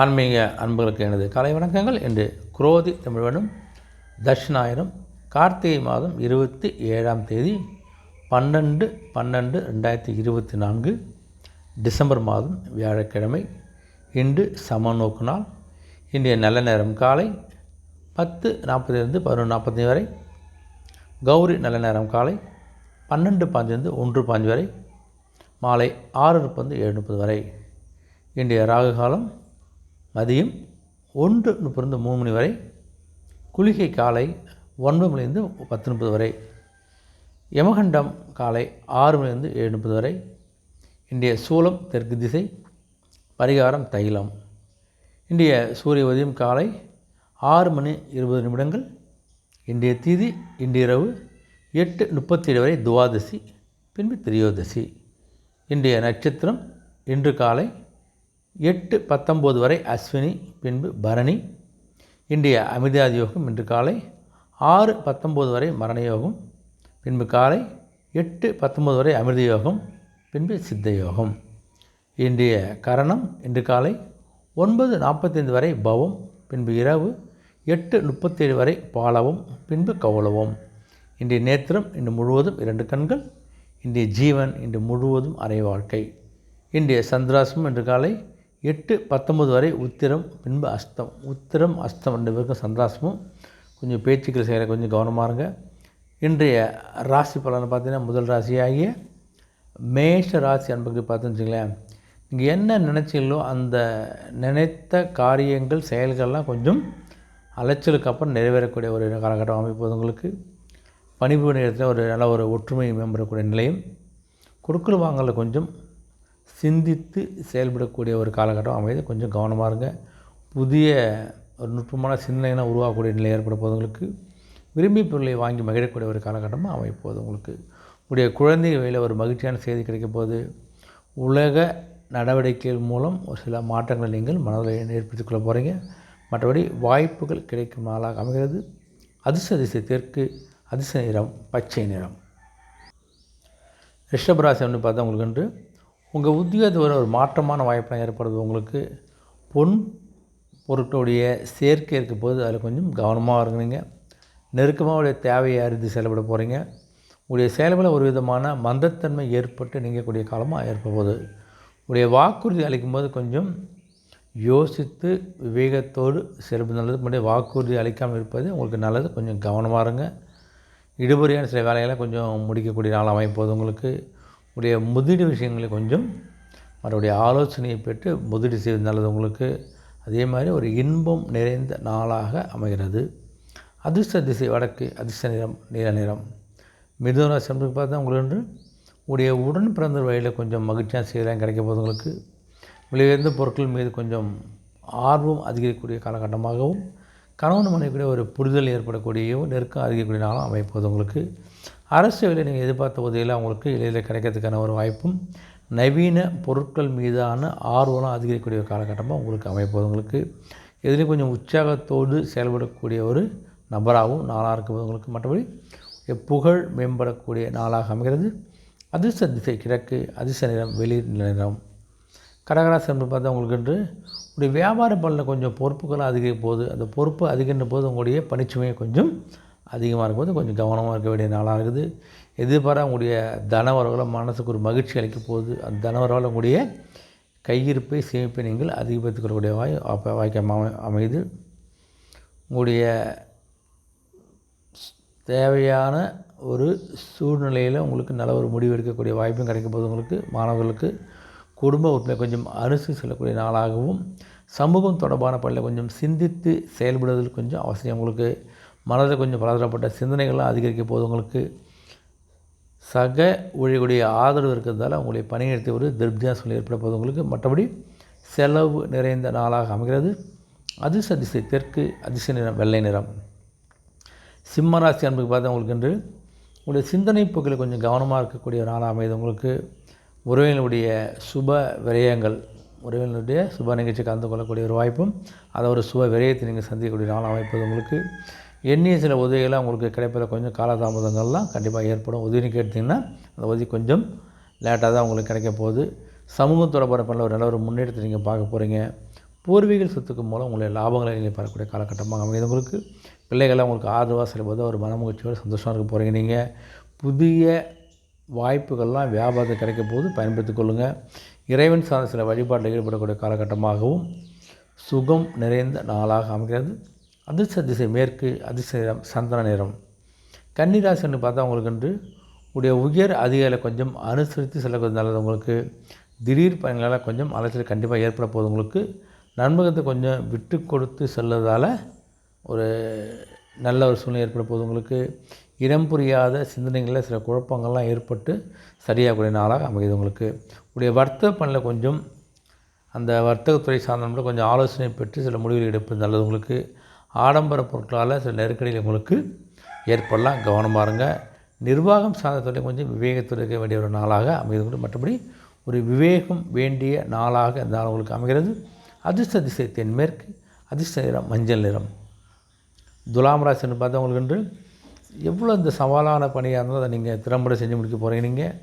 ஆன்மீக அன்புகளுக்கு எனது கலை வணக்கங்கள். என்று குரோதி தமிழ்வனும் தட்சிணாயிரம் கார்த்திகை மாதம் இருபத்தி ஏழாம் தேதி பன்னெண்டு பன்னெண்டு ரெண்டாயிரத்தி இருபத்தி நான்கு டிசம்பர் மாதம் வியாழக்கிழமை. இன்று சமநோக்கு நாள். இன்றைய நல்ல நேரம் காலை பத்து நாற்பதிலிருந்து பதினொன்று நாற்பத்தி வரை. கௌரி நல்ல நேரம் காலை பன்னெண்டு பாஞ்சிலிருந்து ஒன்று பாஞ்சு வரை. மாலை ஆறு முப்பது ஏழு முப்பது வரை. இன்றைய ராகு காலம் மதியம் ஒன்று முப்பது மூணு மணி வரை குளிகை காலை ஒன்பது மணிலேருந்து பத்து முப்பது வரை யமகண்டம் காலை ஆறு மணிலேருந்து ஏழு முப்பது வரை இன்றைய சூலம் தெற்கு திசை பரிகாரம் தைலம். இன்றைய சூரிய உதயம் காலை ஆறு மணி இருபது நிமிடங்கள் இன்றைய திதி இன்று இரவு எட்டு முப்பத்தி ஏழு வரை துவாதசி பின்பு திரியோதசி. இன்றைய நட்சத்திரம் இன்று காலை எட்டு பத்தொம்போது வரை அஸ்வினி பின்பு பரணி இன்றைய அமிர்தாதி யோகம் இன்று காலை ஆறு பத்தொம்போது வரை மரண யோகம் பின்பு காலை எட்டு பத்தொம்போது வரை அமிர்த யோகம் பின்பு சித்த யோகம். இன்றைய கரணம் இன்று காலை ஒன்பது நாற்பத்தைந்து வரை பவம் பின்பு இரவு எட்டு முப்பத்தேழு வரை பாலவும் பின்பு கௌளவம் இன்றைய நேத்திரம் இன்று முழுவதும் இரண்டு கண்கள் இன்றைய ஜீவன் இன்று முழுவதும் அரை வாழ்க்கை. இன்றைய சந்திராசம் இன்று காலை எட்டு பத்தொம்பது வரை உத்திரம் பின்பு அஸ்தம். உத்திரம் அஸ்தம் ரெண்டு பேருக்கும் சந்திராசமும் கொஞ்சம் பேச்சுக்கள் செய்கிற கொஞ்சம் கவனமாக இருங்க. இன்றைய ராசி பலனை பார்த்தீங்கன்னா முதல் ராசியாகிய மேஷ ராசி அன்புக்கு பார்த்துன்னு வச்சுங்களேன் நீங்கள் என்ன நினச்சிங்களோ அந்த நினைத்த காரியங்கள் செயல்கள்லாம் கொஞ்சம் அலைச்சலுக்கு அப்புறம் நிறைவேறக்கூடிய ஒரு காலகட்டம் அமைப்பது உங்களுக்கு. பணிபுரி நேரத்தில் ஒரு நல்ல ஒரு ஒற்றுமை மேம்படக்கூடிய நிலையும் கொடுக்கல் வாங்கல கொஞ்சம் சிந்தித்து செயல்படக்கூடிய ஒரு காலகட்டம் அமைது. கொஞ்சம் கவனமாக இருங்க. புதிய ஒரு நுட்பமான சிந்தனைகளாக உருவாகக்கூடிய நிலை ஏற்பட போது உங்களுக்கு பொருளை வாங்கி மகிழக்கூடிய ஒரு காலகட்டமாக அமைப்போது உங்களுக்கு. உடைய குழந்தை வகையில் ஒரு மகிழ்ச்சியான செய்தி கிடைக்கும் போது உலக நடவடிக்கைகள் மூலம் ஒரு சில மாற்றங்களை நீங்கள் மனதில் ஏற்படுத்திக் கொள்ள போகிறீங்க மற்றபடி வாய்ப்புகள் கிடைக்கும் நாளாக அமைகிறது. அதிர்ஷ்ட திசை தெற்கு அதிர்ஷ்ட நிறம் பச்சை நிறம். ரிஷபராசி வந்து பார்த்தா உங்களுக்கு என்று உங்கள் உத்தியோகத்தில் ஒரு மாற்றமான வாய்ப்பெலாம் ஏற்படுது. உங்களுக்கு பொன் பொருட்களுடைய சேர்க்கை இருக்கும் போது அதில் கொஞ்சம் கவனமாக இருக்கணுங்க நெருக்கமாக உடைய தேவையை அறிந்து செயல்பட போகிறீங்க. உடைய செயல்களில் ஒரு விதமான மந்தத்தன்மை ஏற்பட்டு நீங்கக்கூடிய காலமாக ஏற்பட போகுது. உடைய வாக்குறுதி அளிக்கும் போது கொஞ்சம் யோசித்து விவேகத்தோடு செயல்பட நல்லது. முன்னாடி வாக்குறுதி அளிக்காமல் இருப்பது உங்களுக்கு நல்லது. கொஞ்சம் கவனமாக இருங்க. இடுபறியான சில வேலைகளை கொஞ்சம் முடிக்கக்கூடிய நாள் அமைப்போது உங்களுக்கு. உடைய முதலீடு விஷயங்களை கொஞ்சம் அவருடைய ஆலோசனையை பெற்று முதலீடு செய்வது நல்லது உங்களுக்கு. அதே மாதிரி ஒரு இன்பம் நிறைந்த நாளாக அமைகிறது. அதிர்ஷ்ட திசை வடக்கு அதிர்ஷ்ட நிறம் நீல நிறம். மிதுன சென்று பார்த்தா உங்களுக்கு உடைய உடன் பிறந்த வழியில் கொஞ்சம் மகிழ்ச்சியான செய்திலாம் கிடைக்க போது உங்களுக்கு. விலையுயர்ந்த பொருட்கள் மீது கொஞ்சம் ஆர்வம் அதிகரிக்கக்கூடிய காலகட்டமாகவும் கணவன் மனைவிக்கூடிய ஒரு புரிதல் ஏற்படக்கூடியவும் நெருக்கம் அதிகக்கூடிய நாளும் அமைப்போது உங்களுக்கு. அரசு வேலை நீங்கள் எதிர்பார்த்த உதவியில் அவங்களுக்கு எளிதில் கிடைக்கிறதுக்கான ஒரு வாய்ப்பும் நவீன பொருட்கள் மீதான ஆர்வம் அதிகரிக்கக்கூடிய ஒரு காலகட்டமாக உங்களுக்கு அமைப்பது உங்களுக்கு எதுலேயும் கொஞ்சம் உற்சாகத்தோடு செயல்படக்கூடிய ஒரு நபராகவும் நாளாக இருக்கும்போது உங்களுக்கு மற்றபடி புகழ் மேம்படக்கூடிய நாளாக அமைகிறது. அதிர்ஷ்ட திசை கிழக்கு அதிர்ஷ்ட நிறம் வெளிர் நிறம். கடகராசி என்று பார்த்தா உங்களுக்கு என்று உங்களுடைய வியாபார பலனில் கொஞ்சம் பொறுப்புகள் அதிகரிக்கும் போது அந்த பொறுப்பு அதிகரின்ற போது உங்களுடைய பணிச்சுமையை கொஞ்சம் அதிகமாக இருக்கும்போது கொஞ்சம் கவனமாக இருக்க வேண்டிய நாளாக இருக்குது எதிர்பாராக உங்களுடைய தனவரவுகளை மனசுக்கு ஒரு மகிழ்ச்சி அளிக்க போகுது. அந்த தனவரவில் உங்களுடைய கையிருப்பை சேமிப்பை நீங்கள் அதிகப்படுத்திக் கொள்ளக்கூடிய வாய் அப்போ அமை அமைது உங்களுடைய தேவையான ஒரு சூழ்நிலையில் உங்களுக்கு நல்ல ஒரு முடிவு எடுக்கக்கூடிய வாய்ப்பும் கிடைக்கும் போது உங்களுக்கு. மாணவர்களுக்கு குடும்ப உரிமை கொஞ்சம் அரிசி செல்லக்கூடிய நாளாகவும் சமூகம் தொடர்பான பள்ளியில் கொஞ்சம் சிந்தித்து செயல்படுவதில் கொஞ்சம் அவசியம் உங்களுக்கு. மனதில் கொஞ்சம் பலதரப்பட்ட சிந்தனைகள்லாம் அதிகரிக்க போது உங்களுக்கு. சக ஊழியர்களுடைய ஆதரவு இருக்கிறதால உங்களுடைய பணியிடத்தை ஒரு திருப்தியாக சொல்லி ஏற்பட போது உங்களுக்கு. மற்றபடி செலவு நிறைந்த நாளாக அமைகிறது. அதிர்ஷ்ட திசை தெற்கு அதிர்ஷ்ட நிறம் வெள்ளை நிறம். சிம்மராசி அன்புக்கு பார்த்தா உங்களுக்கு என்று உங்களுடைய சிந்தனை போக்கில் கொஞ்சம் கவனமாக இருக்கக்கூடிய ஒரு நாளாக அமைது உங்களுக்கு. உறவினருடைய சுப விரயங்கள் உறவினருடைய சுப நிகழ்ச்சி கலந்து கொள்ளக்கூடிய ஒரு வாய்ப்பும் அதை ஒரு சுப விரயத்தை நீங்கள் சந்திக்கக்கூடிய நாள் அமைப்பது உங்களுக்கு. எண்ணிய சில உதவிகள்லாம் உங்களுக்கு கிடைப்பதில் கொஞ்சம் காலதாமதங்கள்லாம் கண்டிப்பாக ஏற்படும். உதவின்னு கேட்டிங்கன்னா அந்த உதவி கொஞ்சம் லேட்டாக தான் உங்களுக்கு கிடைக்க போகுது. சமூகம் தொடர்பான ஒரு நல்ல ஒரு முன்னேற்றத்தை நீங்கள் பார்க்க போகிறீங்க பூர்வீக சொத்துக்கு மூலம் உங்களுடைய லாபங்களை நீங்கள் பெறக்கூடிய காலகட்டமாக அமைது உங்களுக்கு. பிள்ளைகள்லாம் உங்களுக்கு ஆதரவாக செல்வது ஒரு மனமகிழ்ச்சியோடு சந்தோஷமாக இருக்க போகிறீங்க நீங்கள் புதிய வாய்ப்புகள்லாம் வியாபாரத்தில் கிடைக்க போது பயன்படுத்திக் கொள்ளுங்கள் இறைவன் சார்ந்த சில வழிபாட்டில் ஈடுபடக்கூடிய காலகட்டமாகவும் சுகம் நிறைந்த நாளாக அமைகிறது. அதிர்ஷ்ட திசை மேற்கு அதிர்ஷ்ட சந்திர சந்தன நிறம். கன்னிராசின்னு பார்த்தா உங்களுக்கு என்று உடைய உயர் அதிகாரிகளை கொஞ்சம் அனுசரித்து செல்லக்கூடிய நல்லது உங்களுக்கு. திடீர் பயன்களால் கொஞ்சம் அலைச்சல் கண்டிப்பாக ஏற்பட போகுது உங்களுக்கு. நண்பகத்தை கொஞ்சம் விட்டு கொடுத்து செல்லதால் ஒரு நல்ல ஒரு சூழ்நிலை ஏற்பட போகுது உங்களுக்கு. இடம் புரியாத சிந்தனைகளில் சில குழப்பங்கள்லாம் ஏற்பட்டு சரியாகக்கூடிய நாளாக அமையுது உங்களுக்கு. உடைய வர்த்தக பணியில் கொஞ்சம் அந்த வர்த்தகத்துறை சார்ந்த கொஞ்சம் ஆலோசனை பெற்று சில முடிவுகள் எடுப்பது நல்லது உங்களுக்கு. ஆடம்பர பொருட்களால் சில நெருக்கடிகள் உங்களுக்கு ஏற்படலாம். கவனமாக இருங்க நிர்வாகம் சார்ந்த தொழில் கொஞ்சம் விவேகத்தில் இருக்க வேண்டிய ஒரு நாளாக அமைகிறது. மற்றபடி ஒரு விவேகம் வேண்டிய நாளாக இந்த நாள் உங்களுக்கு அமைகிறது. அதிர்ஷ்ட திசை தென்மேற்கு அதிர்ஷ்ட நிறம் மஞ்சள் நிறம். துலாம் ராசின்னு பார்த்தவங்களுக்கு என்று எவ்வளோ இந்த சவாலான பணியாக இருந்தாலும் அதை நீங்கள் திறம்பட செஞ்சு முடிக்க போகிறீங்க நீங்கள்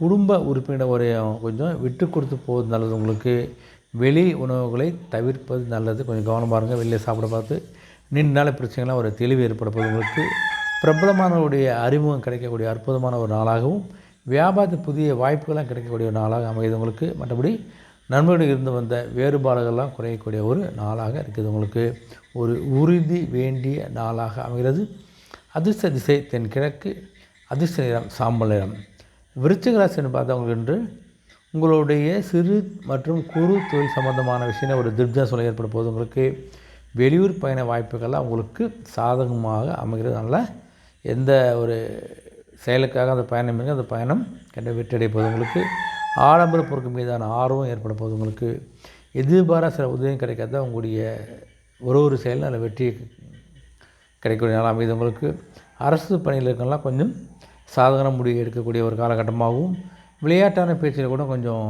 குடும்ப உறுப்பினர் ஒரு கொஞ்சம் விட்டு கொடுத்து போவது நல்லது. உங்களுக்கு வெளி உணவுகளை தவிர்ப்பது நல்லது. கொஞ்சம் கவனமாக இருங்க வெளியே சாப்பிட பார்த்து நீண்ட பிரச்சனைகள்லாம் ஒரு தெளிவு ஏற்பட பிரபலமானவருடைய அறிமுகம் கிடைக்கக்கூடிய அற்புதமான ஒரு நாளாகவும் வியாபாரத்து புதிய வாய்ப்புகள்லாம் கிடைக்கக்கூடிய ஒரு நாளாக அமையுது உங்களுக்கு. மற்றபடி நண்பர்கள் இருந்து வந்த வேறுபாடுகள்லாம் குறையக்கூடிய ஒரு நாளாக இருக்குது உங்களுக்கு. ஒரு உறுதி வேண்டிய நாளாக அமைகிறது. அதிர்ஷ்ட திசை தென்கிழக்கு அதிர்ஷ்ட நிறம் சாம்பல் நிறம். விருச்சிக ராசின்னு பார்த்தவங்களுக்கு என்று உங்களுடைய சிறு மற்றும் குறு தொழில் சம்பந்தமான விஷயம் ஒரு திருப்தியாக சொல்ல ஏற்பட போது உங்களுக்கு. வெளியூர் பயண வாய்ப்புகள்லாம் உங்களுக்கு சாதகமாக அமைகிறது. நல்ல எந்த ஒரு செயலுக்காக அந்த பயணம் இருக்குது அந்த பயணம் கண்ட வெற்றி போகுது உங்களுக்கு ஆடம்பர பொருட்கள் மீதான ஆர்வம் ஏற்பட போகுது உங்களுக்கு எதிர்பாராத சில உதவியும் கிடைக்காத? உங்களுடைய ஒரு ஒரு செயலும் அதில் வெற்றி கிடைக்கக்கூடிய நாள் அமைது உங்களுக்கு அரசு பணியில் இருக்கலாம் கொஞ்சம் சாதகன முடிவு எடுக்கக்கூடிய ஒரு காலகட்டமாகவும் விளையாட்டான பேச்சில் கூட கொஞ்சம்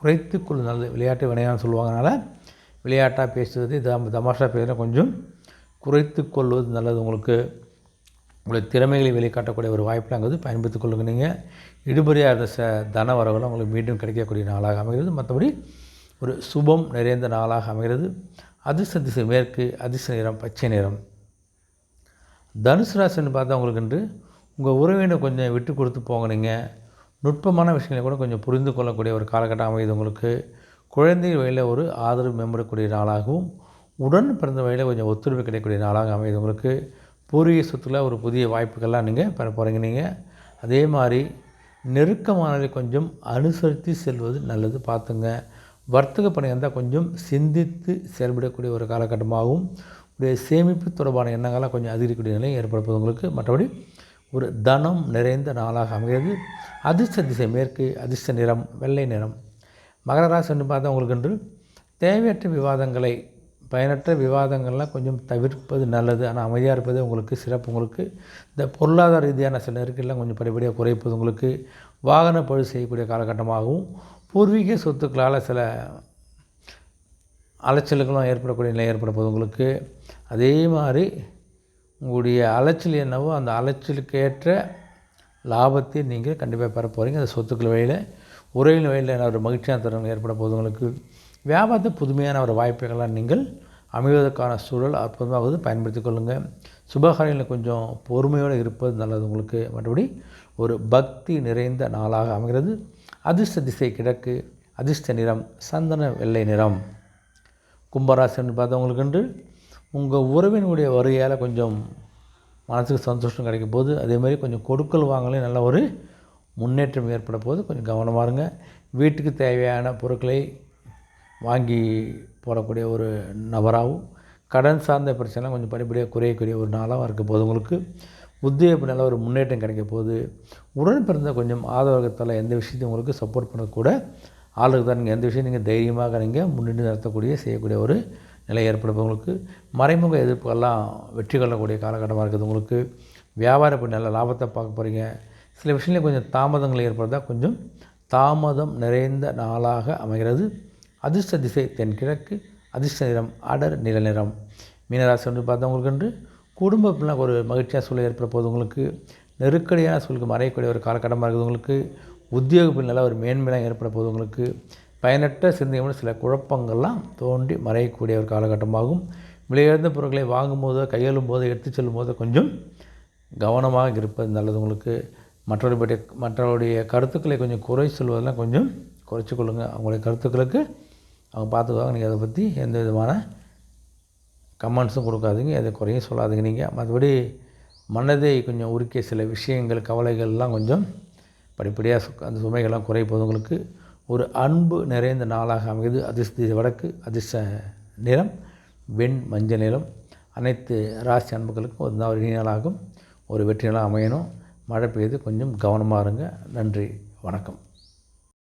குறைத்து கொள்ளும் நல்லது. விளையாட்டு வினையான்னு சொல்லுவாங்கனால விளையாட்டாக பேசுவது தம் தமாஷாக பேசுகிற கொஞ்சம் குறைத்து கொள்வது நல்லது. உங்களுக்கு உங்களுடைய திறமைகளை வெளிக்காட்டக்கூடிய ஒரு வாய்ப்புலாங்கிறது பயன்படுத்திக் கொள்ளுங்க. நீங்கள் இடுபறியாக இருந்த ச தன வரவுலாம் உங்களுக்கு மீண்டும் கிடைக்கக்கூடிய நாளாக அமைகிறது. மற்றபடி ஒரு சுபம் நிறைந்த நாளாக அமைகிறது. அதிர்ஷ்ட திசை மேற்கு அதிர்ஷ்ட நிறம் பச்சை நிறம். தனுசு ராசின்னு பார்த்தா உங்களுக்கு என்று உங்கள் உறவினர் கொஞ்சம் விட்டு கொடுத்து போங்க நீங்கள் நுட்பமான விஷயங்களை கூட கொஞ்சம் புரிந்து கொள்ளக்கூடிய ஒரு காலகட்டம் அமையுது உங்களுக்கு. குழந்தை வழியில் ஒரு ஆதரவு மேம்படக்கூடிய நாளாகவும் உடன் பிறந்த வழியில் கொஞ்சம் ஒத்துழைப்பு கிடைக்கக்கூடிய நாளாக அமையுது. உங்களுக்கு பூர்வீக சொத்துல ஒரு புதிய வாய்ப்புகள்லாம் நீங்கள் பெற போகிறீங்க நீங்கள் அதே மாதிரி நெருக்கமானதை கொஞ்சம் அனுசரித்து செல்வது நல்லது. பார்த்துங்க. வர்த்தக பணி இருந்தால் கொஞ்சம் சிந்தித்து செயல்படக்கூடிய ஒரு காலகட்டமாகவும் உடைய சேமிப்பு தொடர்பான எண்ணங்கள்லாம் கொஞ்சம் அதிகரிக்கக்கூடிய நிலையை ஏற்படுப்பது உங்களுக்கு. மற்றபடி ஒரு தனம் நிறைந்த நாளாக அமைகிறது. அதிர்ஷ்ட திசை மேற்கு அதிர்ஷ்ட நிறம் வெள்ளை நிறம் மகர என்று பார்த்தா உங்களுக்கு என்று தேவையற்ற விவாதங்களை பயனற்ற விவாதங்கள்லாம் கொஞ்சம் தவிர்ப்பது நல்லது. ஆனால் அமைதியாக இருப்பது உங்களுக்கு சிறப்பு. உங்களுக்கு இந்த பொருளாதார ரீதியான சில நெருக்கெல்லாம் கொஞ்சம் படிப்படியாக குறைப்பது உங்களுக்கு வாகன பழு செய்யக்கூடிய காலகட்டமாகவும் பூர்வீக சொத்துக்களால் சில அலைச்சல்களும் ஏற்படக்கூடிய நிலை ஏற்பட போது உங்களுக்கு அதே மாதிரி உங்களுடைய அலைச்சல் என்னவோ அந்த அலைச்சலுக்கேற்ற லாபத்தை நீங்கள் கண்டிப்பாக பெற போகிறீங்க அந்த சொத்துக்கள் வழியில் உறவின் வகையில் என்ன ஒரு மகிழ்ச்சியான தருணங்கள் ஏற்பட போகுது உங்களுக்கு வியாபாரத்தை புதுமையான ஒரு வாய்ப்புகளாக நீங்கள் அமைவதற்கான சூழல் அற்புதமாவது பயன்படுத்தி கொள்ளுங்கள் சுபகாரியங்களில் கொஞ்சம் பொறுமையோடு இருப்பது நல்லது. உங்களுக்கு மற்றபடி ஒரு பக்தி நிறைந்த நாளாக அமைகிறது. அதிர்ஷ்ட திசை கிழக்கு அதிர்ஷ்ட நிறம் சந்தன வெள்ளை நிறம். கும்பராசின்னு பார்த்தவங்களுக்கு என்று உங்கள் உறவினுடைய வருகையால் கொஞ்சம் மனசுக்கு சந்தோஷம் கிடைக்கும் போது அதேமாதிரி கொஞ்சம் கொடுக்கல் வாங்கலே நல்ல ஒரு முன்னேற்றம் ஏற்பட போது கொஞ்சம் கவனமாக இருங்க. வீட்டுக்கு தேவையான பொருட்களை வாங்கி போடக்கூடிய ஒரு நபராகவும் கடன் சார்ந்த பிரச்சனை கொஞ்சம் படிப்படியாக குறையக்கூடிய ஒரு நாளாகவும் இருக்க போது உங்களுக்கு. உத்தியோகப்பு நல்ல ஒரு முன்னேற்றம் கிடைக்க போகுது. உடன் பிறந்த கொஞ்சம் ஆதரவகத்தால் எந்த விஷயத்தையும் உங்களுக்கு சப்போர்ட் பண்ணக்கூட ஆளுக்கு தான். நீங்கள் எந்த விஷயம் நீங்கள் தைரியமாக நீங்கள் முன்னிட்டு நடத்தக்கூடிய செய்யக்கூடிய ஒரு நிலை ஏற்படும் உங்களுக்கு. மறைமுக எதிர்ப்புகள்லாம் வெற்றி கொள்ளக்கூடிய காலகட்டமாக இருக்குது உங்களுக்கு. வியாபாரம் இப்போ நல்ல லாபத்தை பார்க்க போகிறீங்க சில விஷயங்களில் கொஞ்சம் தாமதங்கள் ஏற்படுறதா கொஞ்சம் தாமதம் நிறைந்த நாளாக அமைகிறது. அதிர்ஷ்ட திசை தென்கிழக்கு அதிர்ஷ்ட நிறம் அடர் நில நிறம். மீனராசி வந்து பார்த்தவங்களுக்கு என்று குடும்பத்தில் ஒரு மகிழ்ச்சியாக சூழல் ஏற்பட போது உங்களுக்கு. நெருக்கடியான சூழலுக்கு மறையக்கூடிய ஒரு காலகட்டமாக இருக்குது உங்களுக்கு. உத்தியோகத்தில் நல்ல ஒரு மேன்மையாக ஏற்பட போது உங்களுக்கு. பயனற்ற சிந்தனையோடு சில குழப்பங்கள்லாம் தோன்றி மறையக்கூடிய ஒரு காலகட்டமாகும். விலையுயர்ந்த பொருட்களை வாங்கும்போதோ கையெழும் போதோ எடுத்து செல்லும் போதோ கொஞ்சம் கவனமாக இருப்பது நல்லது உங்களுக்கு. மற்றவருடைய மற்றவருடைய கருத்துக்களை கொஞ்சம் குறை சொல்வதெல்லாம் கொஞ்சம் குறைச்சி கொள்ளுங்கள் அவங்களுடைய கருத்துக்களுக்கு அவங்க பார்த்துக்குவாங்க. நீங்கள் அதை பற்றி எந்த விதமான கமெண்ட்ஸும் கொடுக்காதீங்க. எதை குறையும் சொல்லாதீங்க நீங்கள் மற்றபடி மனதை கொஞ்சம் உருக்கிய சில விஷயங்கள் கவலைகள்லாம் கொஞ்சம் படிப்படியாக சு- அந்த சுமைகள்லாம் குறைப்பது உங்களுக்கு. ஒரு அன்பு நிறைந்த நாளாக அமைகிறது அதிர்ஷ்ட வடக்கு அதிர்ஷ்ட நிறம் வெண் மஞ்சள் நிறம். அனைத்து ராசி அன்புகளுக்கும் ஒரு நாள் இனிய நாளாகும். ஒரு வெற்றி நாளாக அமையணும். மழை பெய்யுது கொஞ்சம் கவனமாக இருங்க. நன்றி வணக்கம்.